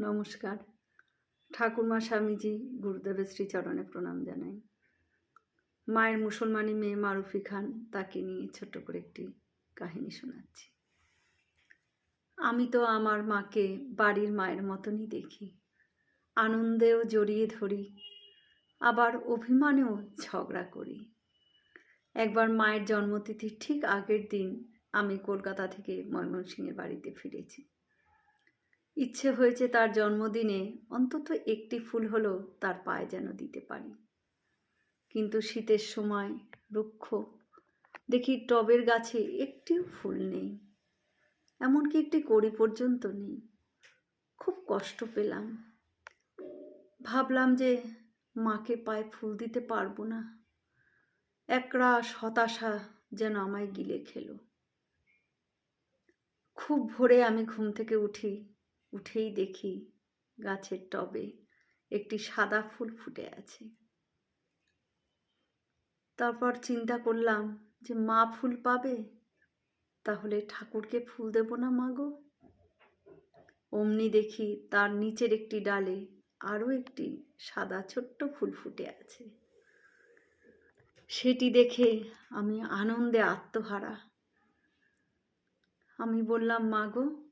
নমস্কার। ঠাকুরমা স্বামীজি গুরুদেবের শ্রীচরণে প্রণাম জানাই। মায়ের মুসলমানি মেয়ে মারুফি খান তাকে নিয়ে ছোট্ট করে একটি কাহিনী শোনাচ্ছি। আমি তো আমার মাকে বাড়ির মায়ের মতনই দেখি। আনন্দেও জড়িয়ে ধরি, আবার অভিমানেও ঝগড়া করি। একবার মায়ের জন্মতিথির ঠিক আগের দিন আমি কলকাতা থেকে ময়মনসিংহের বাড়িতে ফিরেছি। ইচ্ছে হয়েছে তার জন্মদিনে অন্তত একটি ফুল হলেও তার পায়ে যেন দিতে পারি। কিন্তু শীতের সময় রুক্ষ, দেখি টবের গাছে একটিও ফুল নেই। এমনকি একটি কড়ি পর্যন্ত নেই। খুব কষ্ট পেলাম। ভাবলাম যে মাকে পায়ে ফুল দিতে পারব না। একরাশ হতাশা যেন আমায় গিলে খেলো। খুব ভোরে আমি ঘুম থেকে উঠি। উঠেই দেখি গাছের টবে একটি সাদা ফুল ফুটে আছে। তারপর চিন্তা করলাম যে মা ফুল পাবে? তাহলে ঠাকুরকে ফুল দেব না মা গো? অমনি দেখি তার নিচের একটি ডালে আরও একটি সাদা ছোট্ট ফুল ফুটে আছে। সেটি দেখে আমি আনন্দে আত্মহারা। আমি বললাম, মা গো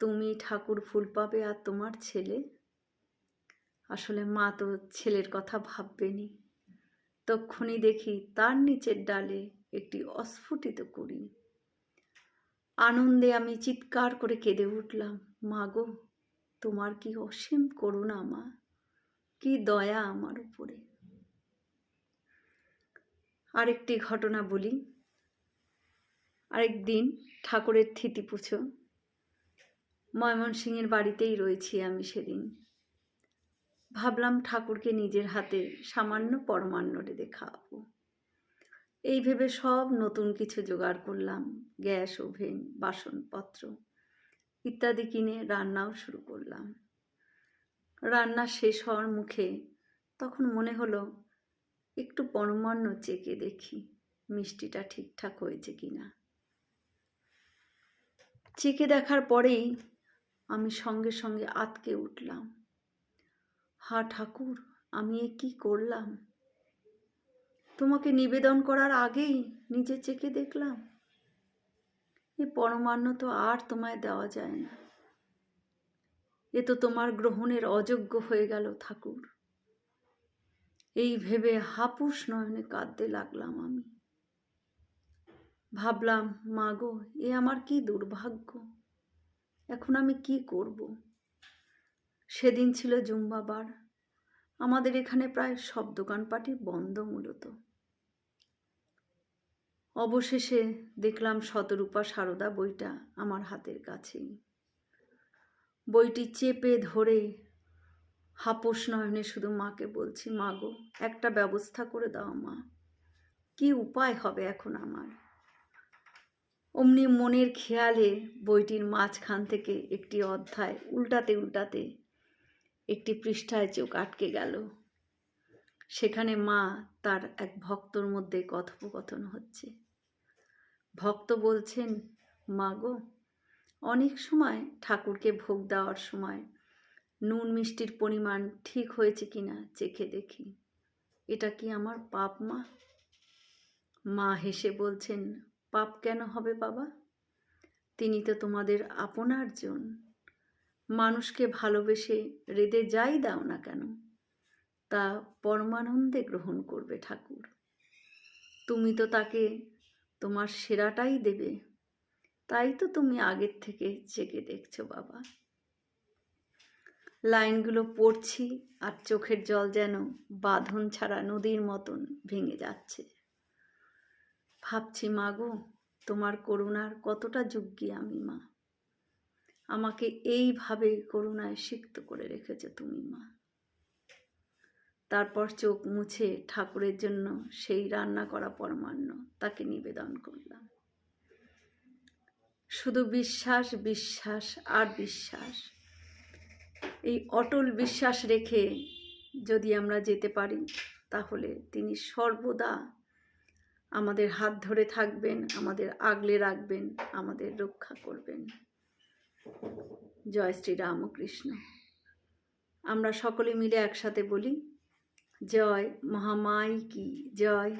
তুমি ঠাকুর ফুল পাবে আর তোমার ছেলে? আসলে মা তো ছেলের কথা ভাববেনি তক্ষুনি দেখি তার নিচের ডালে একটি অস্ফুটিত করি আনন্দে আমি চিৎকার করে কেঁদে উঠলাম, মা গো, তোমার কি অসীম করুণা মা? কি দয়া আমার উপরে? আরেকটি ঘটনা বলি। আরেকদিন ঠাকুরের থিতি পুছো ময়মনসিংহের বাড়িতেই রয়েছি আমি সেদিন। ভাবলাম ঠাকুরকে নিজের হাতে সামান্য পরমান্ন রেঁধে খাওয়াবো এই ভেবে সব নতুন কিছু জোগাড় করলাম, গ্যাস, ওভেন, বাসনপত্র ইত্যাদি কিনে রান্নাও শুরু করলাম। রান্না শেষ হওয়ার মুখে তখন মনে হলো, একটু পরমান্ন চেকে দেখি মিষ্টিটা ঠিকঠাক হয়েছে কিনা। চেকে দেখার পরেই আমি সঙ্গে সঙ্গে আতকে উঠলাম। হা ঠাকুর, আমি এ কি করলাম? তোমাকে নিবেদন করার আগেই নিজে চেকে দেখলাম। এ পরমান্ন তো আর তোমায় দেওয়া যায় না। এ তো তোমার গ্রহণের অযোগ্য হয়ে গেল ঠাকুর। এই ভেবে হাপুস নয়নে কাঁদতে লাগলাম আমি। ভাবলাম, মা গো, এ আমার কি দুর্ভাগ্য? এখন আমি কি করব? সেদিন ছিল জুম্বাবার আমাদের এখানে প্রায় সব দোকানপাটি বন্ধ মূলত। অবশেষে দেখলাম শতরূপা সারদা বইটা আমার হাতের কাছেই। বইটি চেপে ধরে হাপস নয়নে শুধু মাকে বলছি, মা গো, একটা ব্যবস্থা করে দাও মা। কি উপায় হবে এখন আমার? অমনি মনের খেয়ালে বইটির মাঝখান থেকে একটি অধ্যায় উল্টাতে উল্টাতে একটি পৃষ্ঠায় চোখ আটকে গেল। সেখানে মা তার এক ভক্তর মধ্যে কথোপকথন হচ্ছে। ভক্ত বলছেন, মা গো, অনেক সময় ঠাকুরকে ভোগ দেওয়ার সময় নুন মিষ্টির পরিমাণ ঠিক হয়েছে কিনা চেখে দেখি। এটা কি আমার পাপ মা? মা হেসে বলছেন পাপ কেন হবে বাবা? তিনি তো তোমাদের আপনার জন। মানুষকে ভালোবেসে রেদে যাই দাও না কেন? তা পরমানন্দে গ্রহণ করবে ঠাকুর। তুমি তো তাকে তোমার সেরাটাই দেবে। তাই তো তুমি আগের থেকে চেকে দেখছ বাবা। লাইনগুলো পড়ছি আর চোখের জল যেন বাঁধন ছাড়া নদীর মতন ভেঙে যাচ্ছে। ভাবছি, মা গো, তোমার করুণার কতটা যোগ্যী আমি, মা। আমাকে এইভাবে করুণায় সিক্ত করে রেখেছো তুমি, মা। তারপর চোখ মুছে ঠাকুরের জন্য সেই রান্না করা পরমান্ন তাকে নিবেদন করলাম। শুধু বিশ্বাস বিশ্বাস আর বিশ্বাস। এই অটল বিশ্বাস রেখে যদি আমরা যেতে পারি, তাহলে তিনি সর্বদা আমাদের হাত ধরে থাকবেন, আমাদের আগলে রাখবেন, আমাদের রক্ষা করবেন। জয় শ্রী রামকৃষ্ণ। আমরা সকলে মিলে একসাথে বলি, জয় মহামাই কি, জয়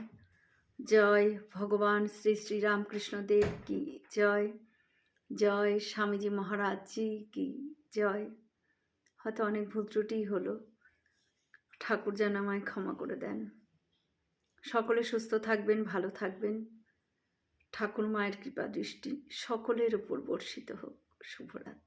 জয় ভগবান শ্রী শ্রী রামকৃষ্ণ দেব কি, জয় জয় স্বামীজি মহারাজজি কি, জয়। হয়তো অনেক ভুল ত্রুটি হলো, ঠাকুর যেন আমায় ক্ষমা করে দেন। সকলে সুস্থ থাকবেন ভালো থাকবেন। ঠাকুর মায়ের কৃপা দৃষ্টি সকলের উপর বর্ষিত হোক। শুভরাত্রি।